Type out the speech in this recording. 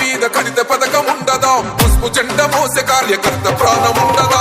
మీద కడిత పథకం ఉండదా? పసుపు జెండ మోసే కార్యకర్త ప్రాణం ఉండదా?